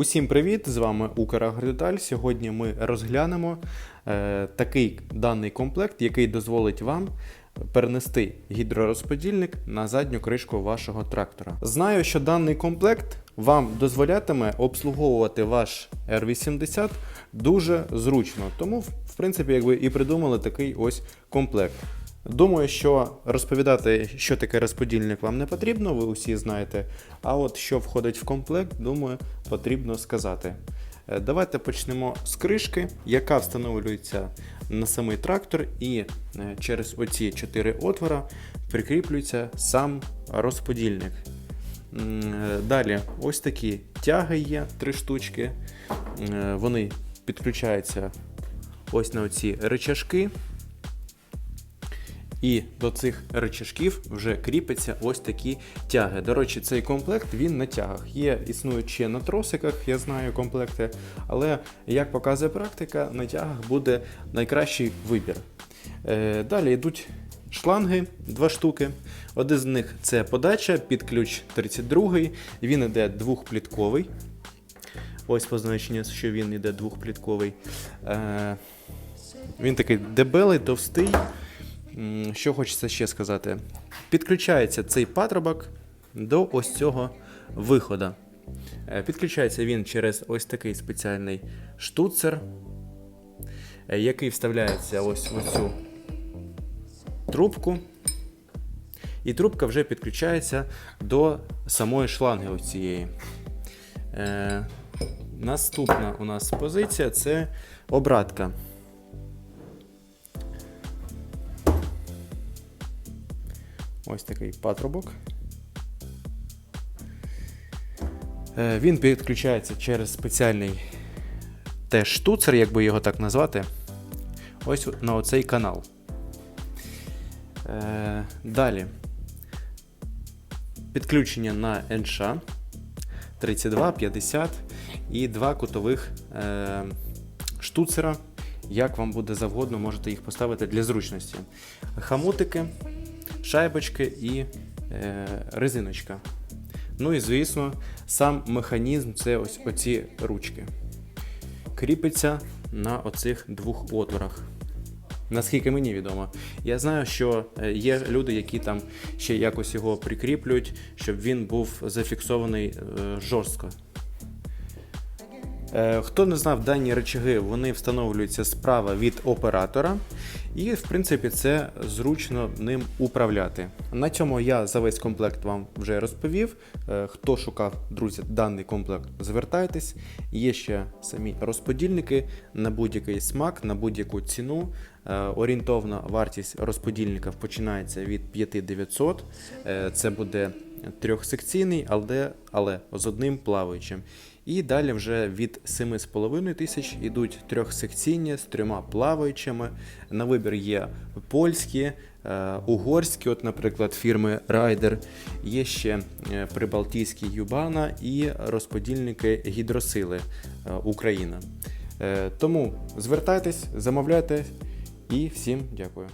Усім привіт! З вами Украгридаль. Сьогодні ми розглянемо е, такий даний комплект, який дозволить вам перенести гідророзподільник на задню кришку вашого трактора. Знаю, що даний комплект вам дозволятиме обслуговувати ваш R80 дуже зручно. Тому, в принципі, якби і придумали такий ось комплект. Думаю, що розповідати, що таке розподільник, вам не потрібно, ви усі знаєте. А от що входить в комплект, думаю, потрібно сказати. Е, Давайте почнемо з кришки, яка встановлюється на самий трактор, і е, через оці чотири отвора прикріплюється сам розподільник. Е, Далі, ось такі тяги є, три штучки. Вони підключаються ось на оці речашки. І до цих речашків вже кріпиться ось такі тяги. До речі, цей комплект він на тягах. Є, існують ще на тросиках, я знаю комплекти, але як показує практика, на тягах буде найкращий вибір. Е, далі йдуть шланги, два штуки. Один з них це подача під ключ 32 він іде двохплітковий. Ось позначення, що він іде двохплітковий. Е, він такий дебелий, товстий. Що хочеться ще сказати? Підключається цей патрубок до ось цього виходу. Е, Підключається він через ось такий спеціальний штуцер, е, який вставляється ось в цю трубку. І трубка вже підключається до самої шланги ось цієї. Е, наступна у нас позиція це обратка. Ось такий патрубок. Е, Він підключається через спеціальний теж штуцер, як би його так назвати. Ось на оцей канал. Е, Далі. Підключення на НШ 32, 50 і два кутових е, штуцера. Як вам буде завгодно, можете їх поставити для зручності. Хамутики, шайбочки і е, резиночка. Ну і звісно, сам механізм це ось оці ручки. Кріпиться на оцих двох отворах. Наскільки мені відомо, я знаю, що е, є люди, які там ще якось його прикріплюють, щоб він був зафіксований е, жорстко. Е, Хто не знав, дані речаги вони встановлюються справа від оператора, і в принципі це зручно ним управляти. На цьому я за весь комплект вам вже розповів. Е, Хто шукав, друзі, даний комплект, звертайтесь. Є ще самі розподільники на будь-який смак, на будь-яку ціну. Е, Орієнтовна вартість розподільників починається від 5900. Е, Це буде трьохсекційний, але, але з одним плаваючим. І далі вже від 7,5 тисяч йдуть трьохсекційні з трьома плаваючими. На вибір є польські, е, угорські, от, наприклад, фірми Ryder. Є ще е, прибалтійські Юбана і розподільники гідросили е, Україна. Тому звертайтесь, замовляйте і всім дякую.